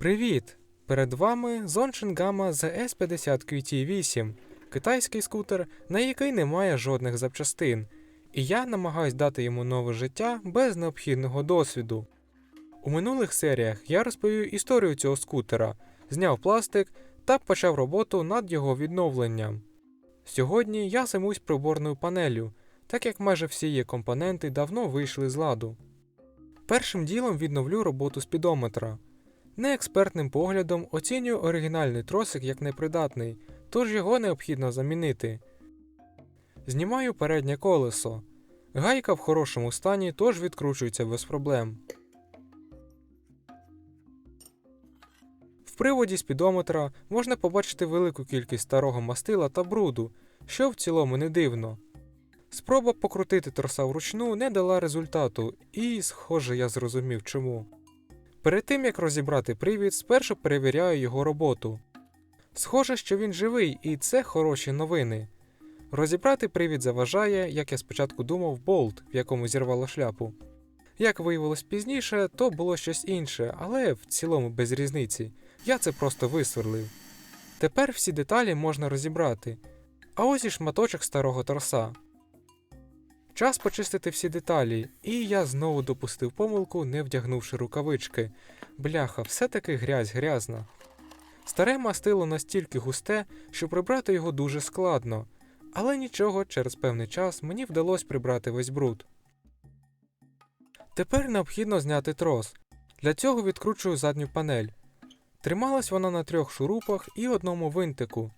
Привіт! Перед вами Zonchen Gamma ZS50 QT8, китайський скутер, на який немає жодних запчастин, і я намагаюсь дати йому нове життя без необхідного досвіду. У минулих серіях я розповів історію цього скутера, зняв пластик та почав роботу над його відновленням. Сьогодні я займусь приборною панелью, так як майже всі її компоненти давно вийшли з ладу. Першим ділом відновлю роботу спідометра. Неекспертним поглядом оцінюю оригінальний тросик як непридатний, тож його необхідно замінити. Знімаю переднє колесо. Гайка в хорошому стані, тож відкручується без проблем. В приводі спідометра можна побачити велику кількість старого мастила та бруду, що в цілому не дивно. Спроба покрутити троса вручну не дала результату, і, схоже, я зрозумів чому. Перед тим як розібрати привід, спершу перевіряю його роботу. Схоже, що він живий, і це хороші новини. Розібрати привід заважає, як я спочатку думав, болт, в якому зірвало шляпу. Як виявилось пізніше, то було щось інше, але в цілому без різниці. Я це просто висверлив. Тепер всі деталі можна розібрати. А ось і шматочок старого торса. Час почистити всі деталі, і я знову допустив помилку, не вдягнувши рукавички. Бляха, все-таки грязь грязна. Старе мастило настільки густе, що прибрати його дуже складно, але нічого, через певний час мені вдалося прибрати весь бруд. Тепер необхідно зняти трос. Для цього відкручую задню панель. Трималась вона на трьох шурупах і одному винтику.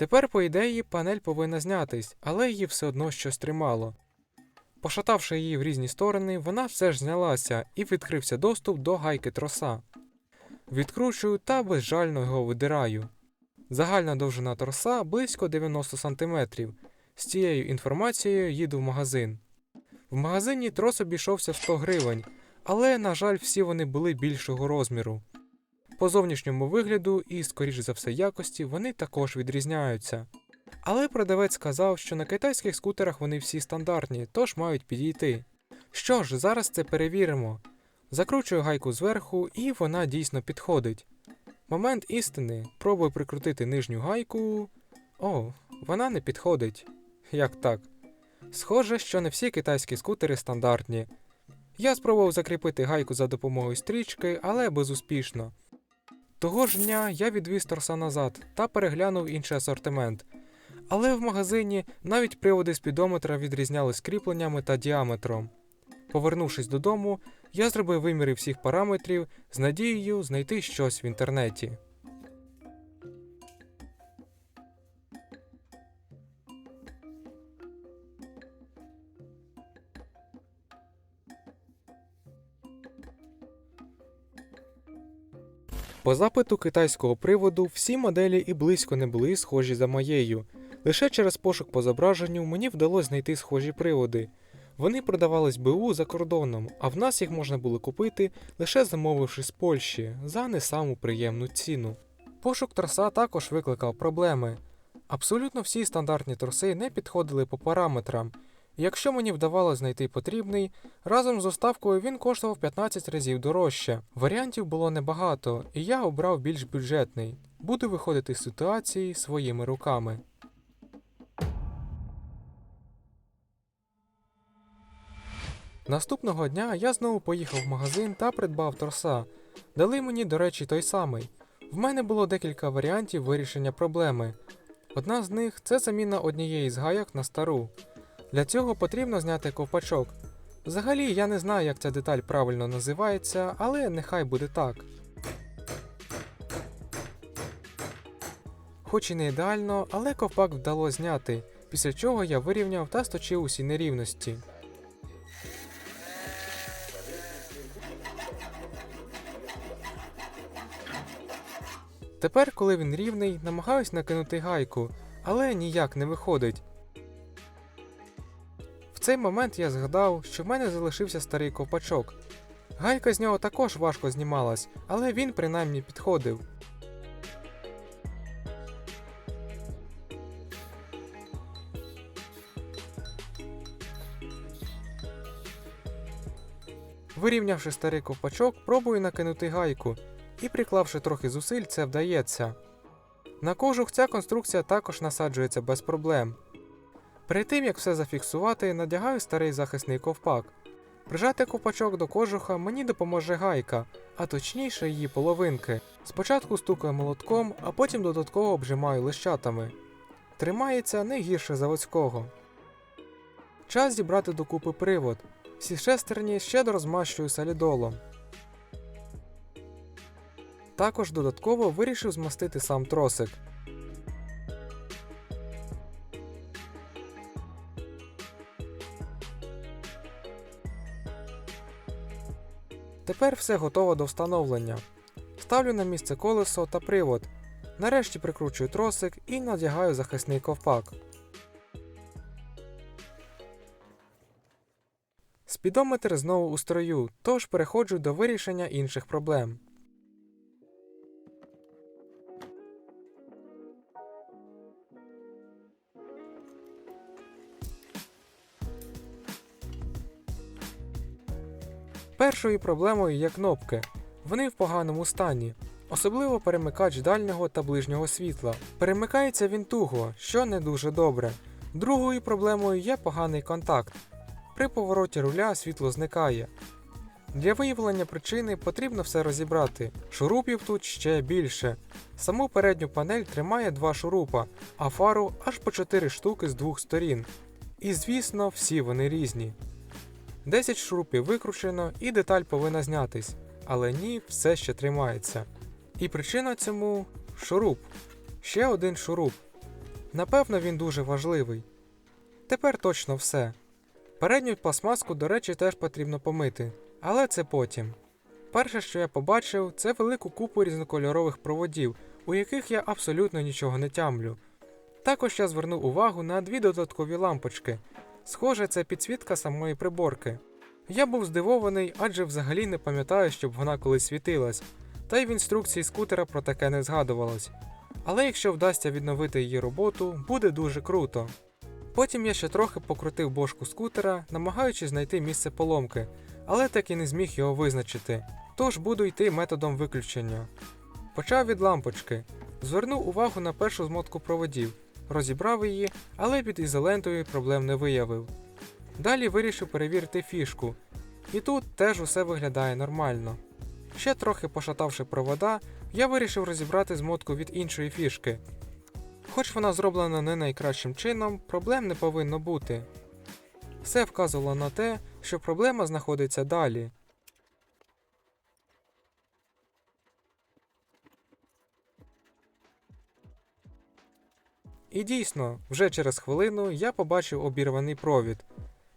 Тепер, по ідеї, панель повинна знятись, але її все одно щось тримало. Пошатавши її в різні сторони, вона все ж знялася і відкрився доступ до гайки троса. Відкручую та безжально його видираю. Загальна довжина троса близько 90 см. З цією інформацією їду в магазин. В магазині трос обійшовся в 100 гривень, але, на жаль, всі вони були більшого розміру. По зовнішньому вигляду і, скоріш за все, якості вони також відрізняються. Але продавець сказав, що на китайських скутерах вони всі стандартні, тож мають підійти. Що ж, зараз це перевіримо. Закручую гайку зверху, і вона дійсно підходить. Момент істини. Пробую прикрутити нижню гайку. О, вона не підходить. Як так? Схоже, що не всі китайські скутери стандартні. Я спробував закріпити гайку за допомогою стрічки, але безуспішно. Того ж дня я відвіз торса назад та переглянув інший асортимент. Але в магазині навіть приводи спідометра відрізнялись кріпленнями та діаметром. Повернувшись додому, я зробив виміри всіх параметрів з надією знайти щось в інтернеті. По запиту китайського приводу всі моделі і близько не були схожі за моєю. Лише через пошук по зображенню мені вдалося знайти схожі приводи. Вони продавались БУ за кордоном, а в нас їх можна було купити лише замовивши з Польщі за не саму приємну ціну. Пошук троса також викликав проблеми. Абсолютно всі стандартні троси не підходили по параметрам. Якщо мені вдавалося знайти потрібний, разом з доставкою він коштував 15 разів дорожче. Варіантів було небагато, і я обрав більш бюджетний. Буду виходити з ситуації своїми руками. Наступного дня я знову поїхав в магазин та придбав троса. Дали мені, до речі, той самий. В мене було декілька варіантів вирішення проблеми. Одна з них це заміна однієї з гаяк на стару. Для цього потрібно зняти ковпачок. Взагалі я не знаю, як ця деталь правильно називається, але нехай буде так. Хоч і не ідеально, але ковпак вдалося зняти, після чого я вирівняв та сточив усі нерівності. Тепер, коли він рівний, намагаюсь накинути гайку, але ніяк не виходить. Цей момент я згадав, що в мене залишився старий ковпачок. Гайка з нього також важко знімалась, але він принаймні підходив. Вирівнявши старий ковпачок, пробую накинути гайку, і приклавши трохи зусиль, це вдається. На кожух ця конструкція також насаджується без проблем. Перед тим як все зафіксувати, надягаю старий захисний ковпак. Прижати ковпачок до кожуха мені допоможе гайка, а точніше її половинки. Спочатку стукаю молотком, а потім додатково обжимаю лищатами. Тримається не гірше заводського. Час зібрати докупи привод. Всі шестерні ще розмащую солідолом. Також додатково вирішив змастити сам тросик. Тепер все готово до встановлення. Ставлю на місце колесо та привод. Нарешті прикручую тросик і надягаю захисний ковпак. Спідометр знову у строю, тож переходжу до вирішення інших проблем. Першою проблемою є кнопки. Вони в поганому стані, особливо перемикач дальнього та ближнього світла. Перемикається він туго, що не дуже добре. Другою проблемою є поганий контакт. При повороті руля світло зникає. Для виявлення причини потрібно все розібрати. Шурупів тут ще більше. Саму передню панель тримає два шурупа, а фару аж по 4 штуки з двох сторін. І звісно, всі вони різні. 10 шурупів викручено і деталь повинна знятись, але ні, все ще тримається. І причина цьому шуруп. Ще один шуруп. Напевно, він дуже важливий. Тепер точно все. Передню пластмаску, до речі, теж потрібно помити, але це потім. Перше, що я побачив, це велику купу різнокольорових проводів, у яких я абсолютно нічого не тямлю. Також я звернув увагу на дві додаткові лампочки. Схоже, це підсвітка самої приборки. Я був здивований, адже взагалі не пам'ятаю, щоб вона колись світилась, та й в інструкції скутера про таке не згадувалось. Але якщо вдасться відновити її роботу, буде дуже круто. Потім я ще трохи покрутив бошку скутера, намагаючись знайти місце поломки, але так і не зміг його визначити. Тож буду йти методом виключення. Почав від лампочки, звернув увагу на першу змотку проводів, розібрав її, але під ізолентою проблем не виявив. Далі вирішив перевірити фішку, і тут теж усе виглядає нормально. Ще трохи пошатавши провода, я вирішив розібрати змотку від іншої фішки. Хоч вона зроблена не найкращим чином, проблем не повинно бути. Все вказувало на те, що проблема знаходиться далі. І дійсно, вже через хвилину я побачив обірваний провід.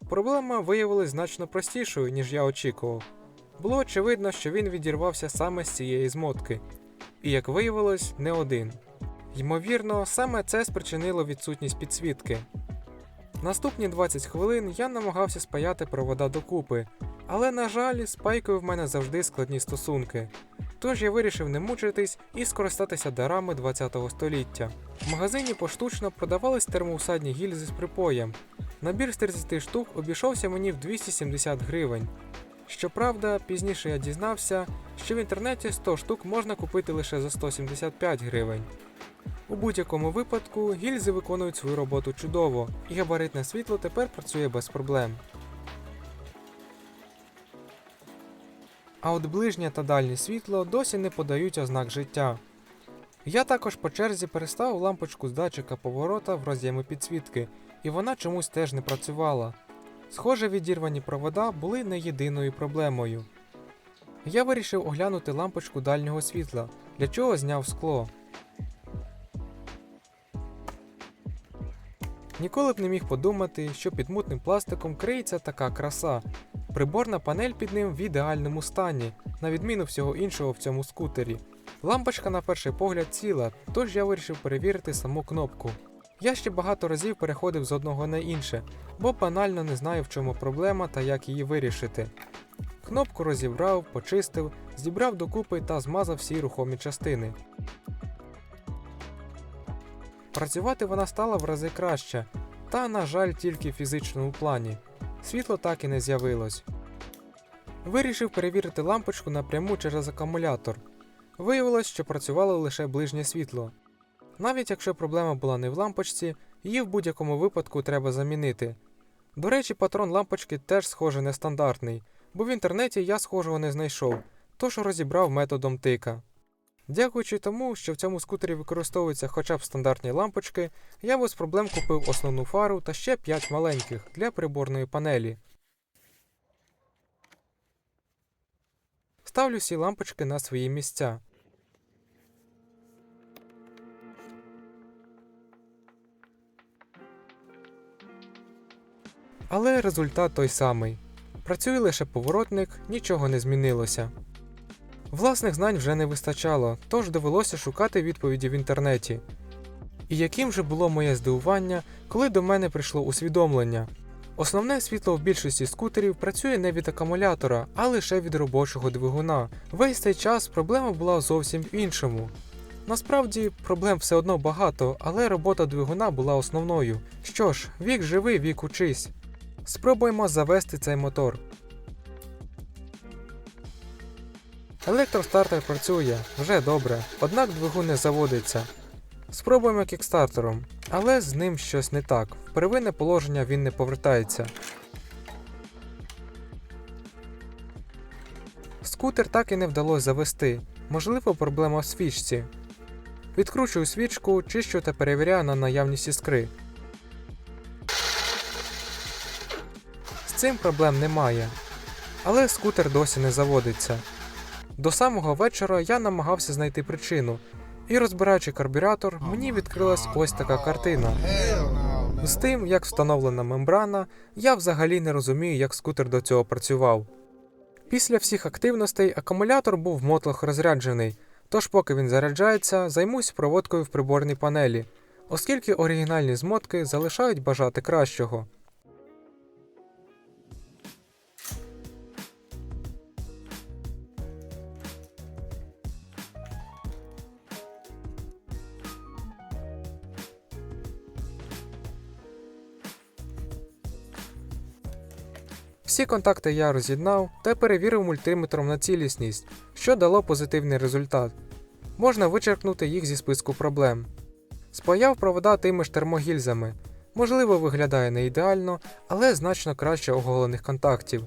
Проблема виявилась значно простішою, ніж я очікував. Було очевидно, що він відірвався саме з цієї змотки, і як виявилось, не один. Ймовірно, саме це спричинило відсутність підсвітки. Наступні 20 хвилин я намагався спаяти провода докупи, але, на жаль, з пайкою в мене завжди складні стосунки. Тож я вирішив не мучитись і скористатися дарами 20 століття. В магазині поштучно продавались термоусадні гільзи з припоєм. Набір з 30 штук обійшовся мені в 270 гривень. Щоправда, пізніше я дізнався, що в інтернеті 100 штук можна купити лише за 175 гривень. У будь-якому випадку гільзи виконують свою роботу чудово, і габаритне світло тепер працює без проблем. А от ближнє та дальнє світло досі не подають ознак життя. Я також по черзі переставив лампочку з датчика поворота в роз'єми підсвітки, і вона чомусь теж не працювала. Схоже, відірвані провода були не єдиною проблемою. Я вирішив оглянути лампочку дальнього світла, для чого зняв скло. Ніколи б не міг подумати, що під мутним пластиком криється така краса. Приборна панель під ним в ідеальному стані, на відміну всього іншого в цьому скутері. Лампочка на перший погляд ціла, тож я вирішив перевірити саму кнопку. Я ще багато разів переходив з одного на інше, бо банально не знаю, в чому проблема та як її вирішити. Кнопку розібрав, почистив, зібрав докупи та змазав всі рухомі частини. Працювати вона стала в рази краще, та, на жаль, тільки в фізичному плані. Світло так і не з'явилось. Вирішив перевірити лампочку напряму через акумулятор. Виявилось, що працювало лише ближнє світло. Навіть якщо проблема була не в лампочці, її в будь-якому випадку треба замінити. До речі, патрон лампочки теж схоже нестандартний, бо в інтернеті я схожого не знайшов, тож розібрав методом тика. Дякуючи тому, що в цьому скутері використовуються хоча б стандартні лампочки, я без проблем купив основну фару та ще 5 маленьких для приборної панелі. Ставлю всі лампочки на свої місця. Але результат той самий. Працює лише поворотник, нічого не змінилося. Власних знань вже не вистачало, тож довелося шукати відповіді в інтернеті. І яким же було моє здивування, коли до мене прийшло усвідомлення. Основне світло в більшості скутерів працює не від акумулятора, а лише від робочого двигуна. Весь цей час проблема була зовсім в іншому. Насправді проблем все одно багато, але робота двигуна була основною. Що ж, вік живий, вік учись. Спробуємо завести цей мотор. Електростартер працює вже добре, однак двигун не заводиться. Спробуємо кікстартером, але з ним щось не так. В первинне положення він не повертається. Скутер так і не вдалося завести. Можливо, проблема в свічці. Відкручую свічку, чищу та перевіряю на наявність іскри. З цим проблем немає. Але скутер досі не заводиться. До самого вечора я намагався знайти причину, і розбираючи карбюратор, мені відкрилась ось така картина. З тим, як встановлена мембрана, я взагалі не розумію, як скутер до цього працював. Після всіх активностей акумулятор був мотлох розряджений, тож, поки він заряджається, займусь проводкою в приборній панелі, оскільки оригінальні змотки залишають бажати кращого. Всі контакти я роз'єднав та перевірив мультиметром на цілісність, що дало позитивний результат. Можна вичеркнути їх зі списку проблем. Спаяв провода тими ж термогільзами. Можливо, виглядає не ідеально, але значно краще оголених контактів.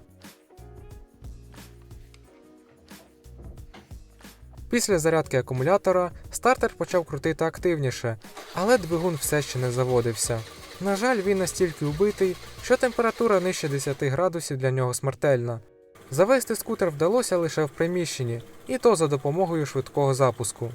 Після зарядки акумулятора стартер почав крутити активніше, але двигун все ще не заводився. На жаль, він настільки убитий, що температура нижче 10 градусів для нього смертельна. Завести скутер вдалося лише в приміщенні, і то за допомогою швидкого запуску.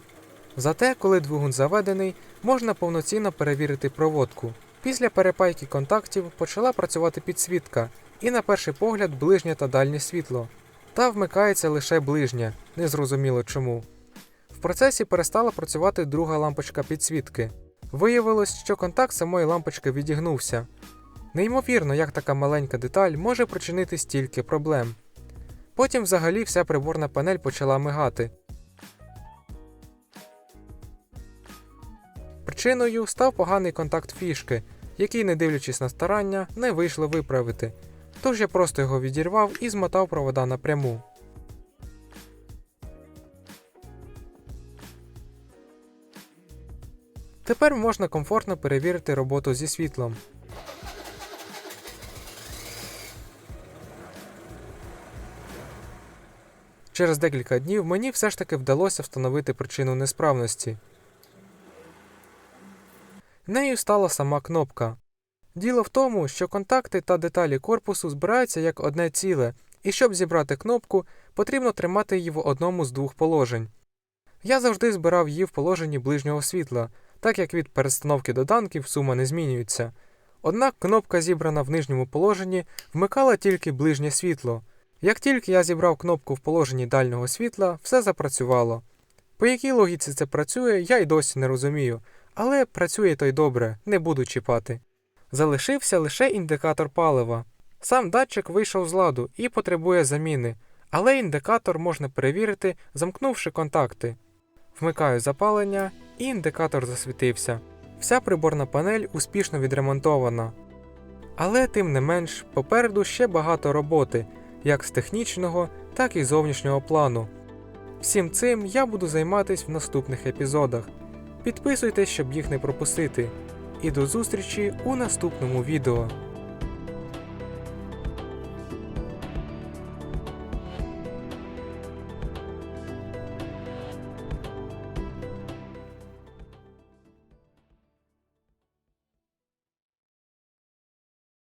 Зате, коли двигун заведений, можна повноцінно перевірити проводку. Після перепайки контактів почала працювати підсвітка, і на перший погляд ближнє та дальнє світло. Та вмикається лише ближнє, незрозуміло чому. В процесі перестала працювати друга лампочка підсвітки. Виявилось, що контакт самої лампочки відігнувся. Неймовірно, як така маленька деталь може причинити стільки проблем. Потім взагалі вся приборна панель почала мигати. Причиною став поганий контакт фішки, який, не дивлячись на старання, не вийшло виправити. Тож я просто його відірвав і змотав провода напряму. Тепер можна комфортно перевірити роботу зі світлом. Через декілька днів мені все ж таки вдалося встановити причину несправності. Нею стала сама кнопка. Діло в тому, що контакти та деталі корпусу збираються як одне ціле, і щоб зібрати кнопку, потрібно тримати її в одному з двох положень. Я завжди збирав її в положенні ближнього світла, так як від перестановки доданків сума не змінюється. Однак кнопка, зібрана в нижньому положенні, вмикала тільки ближнє світло. Як тільки я зібрав кнопку в положенні дальнього світла, все запрацювало. По якій логіці це працює, я й досі не розумію, але працює то й добре, не буду чіпати. Залишився лише індикатор палива. Сам датчик вийшов з ладу і потребує заміни, але індикатор можна перевірити, замкнувши контакти. Вмикаю запалення, і індикатор засвітився. Вся приборна панель успішно відремонтована. Але тим не менш, попереду ще багато роботи, як з технічного, так і зовнішнього плану. Всім цим я буду займатись в наступних епізодах. Підписуйтесь, щоб їх не пропустити. І до зустрічі у наступному відео.